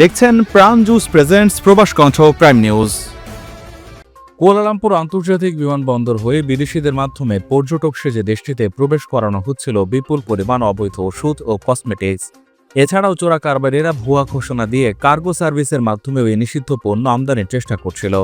দেখছেন প্রাণ juice presents প্রবাস কণ্ঠ প্রাইম নিউজ কুয়ালালামপুর আন্তর্জাতিক বিমানবন্দর হয়ে বিদেশিদের মাধ্যমে পর্যটক সেজে দেশটিতে প্রবেশ করানো হচ্ছিল বিপুল পরিমাণ অবৈধ ওষুধ ও কসমেটিক্স এছাড়াও চোরা কারবারিরা ভুয়া ঘোষণা দিয়ে কার্গো সার্ভিসের মাধ্যমে ওই নিষিদ্ধ পণ্য আমদানির চেষ্টা করছিল।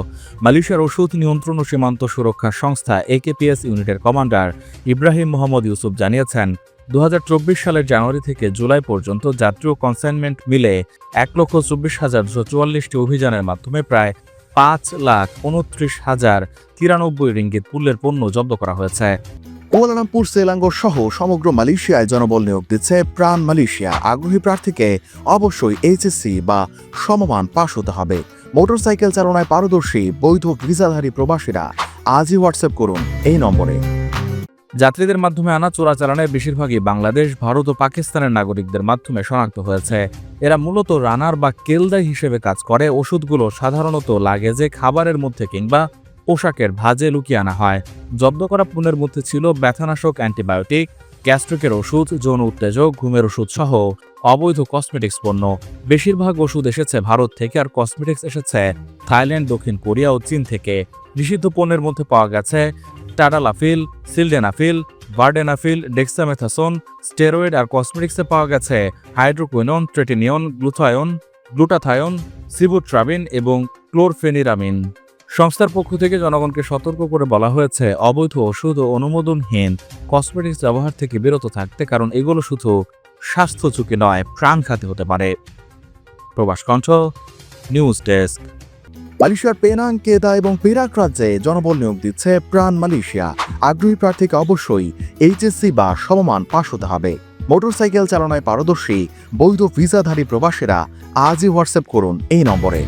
মালয়েশিয়ার ওষুধ নিয়ন্ত্রণ ও সীমান্ত সুরক্ষা সংস্থা একেপিএস ইউনিটের কমান্ডার ইব্রাহিম মোহাম্মদ ইউসুফ জানিয়েছেন দু হাজার চব্বিশ সালের জানুয়ারি থেকে জুলাই পর্যন্ত জাতীয় কনসাইনমেন্ট মিলে এক লক্ষ চব্বিশ হাজার চুয়াল্লিশটি অভিযানের মাধ্যমে প্রায় পাঁচ লাখ উনত্রিশ হাজার তিরানব্বই রিঙ্গিত মূল্যের পণ্য জব্দ করা হয়েছে। কুয়ালালামপুর, সেলাঙ্গোর সহ সমগ্র মালয়েশিয়ায় জনবল নিয়োগ দিচ্ছে প্রাণ মালয়েশিয়া। আগ্রহী প্রার্থীকে অবশ্যই এইচএসসি বা সমমান পাশ হতে হবে। মোটরসাইকেল চালনায় পারদর্শী, বৈধ ভিসাধারী প্রবাসীরা আজই হোয়াটসঅ্যাপ করুন এই নম্বরে। যাত্রীদের মাধ্যমে আনা চোরাচালানের বেশিরভাগই বাংলাদেশ, ভারত ও পাকিস্তানের নাগরিকদের মাধ্যমে শনাক্ত হয়েছে। এরা মূলত রানার বা কেলদাই হিসেবে কাজ করে। ওষুধগুলো সাধারণত লাগেজে, খাবারের মধ্যে কিংবা পোশাকের ভাজে লুকিয়ে আনা হয়। জব্দ করা পণ্যের মধ্যে ছিল ব্যথানাশক অ্যান্টিবায়োটিক, গ্যাস্ট্রিকের ওষুধ, যৌন উত্তেজক, ঘুমের ওষুধ সহ অবৈধ কসমেটিক্স পণ্য। বেশিরভাগ ওষুধ এসেছে ভারত থেকে আর কসমেটিক্স এসেছে থাইল্যান্ড, দক্ষিণ কোরিয়া ও চীন থেকে। নিষিদ্ধ পণ্যের মধ্যে পাওয়া গেছে tadalafil sildenafil vardenafil dexamethasone, steroid আর কসমেটিক্সে পাওয়া গেছে হাইড্রোকুইনন, ট্রেটিনিয়ন, গ্লুথায়ন, গ্লুটাথায়ন, সিবুট্রাবিন এবং ক্লোরফেনিরামিন। সংস্থার পক্ষ থেকে জনগণকে সতর্ক করে বলা হয়েছে, অবৈধ ওষুধ ও অনুমোদনহীন কসমেটিক্স ব্যবহার থেকে বিরত থাকতে কারণ এগুলো শুধু স্বাস্থ্য ঝুঁকি নয়, প্রাণঘাতী হতে পারে। Probash Kantha, news desk. মালয়েশিয়ার পেনাং, কেদা এবং পেরাক রাজ্যে জনবল নিয়োগ দিচ্ছে প্রাণ মালয়েশিয়া। আগ্রহী প্রার্থীকে অবশ্যই এইচএসসি বা সমমান পাশ হতে হবে। মোটরসাইকেল চালনায় পারদর্শী, বৈধ ভিসাধারী প্রবাসীরা আজই হোয়াটসঅ্যাপ করুন এই নম্বরে।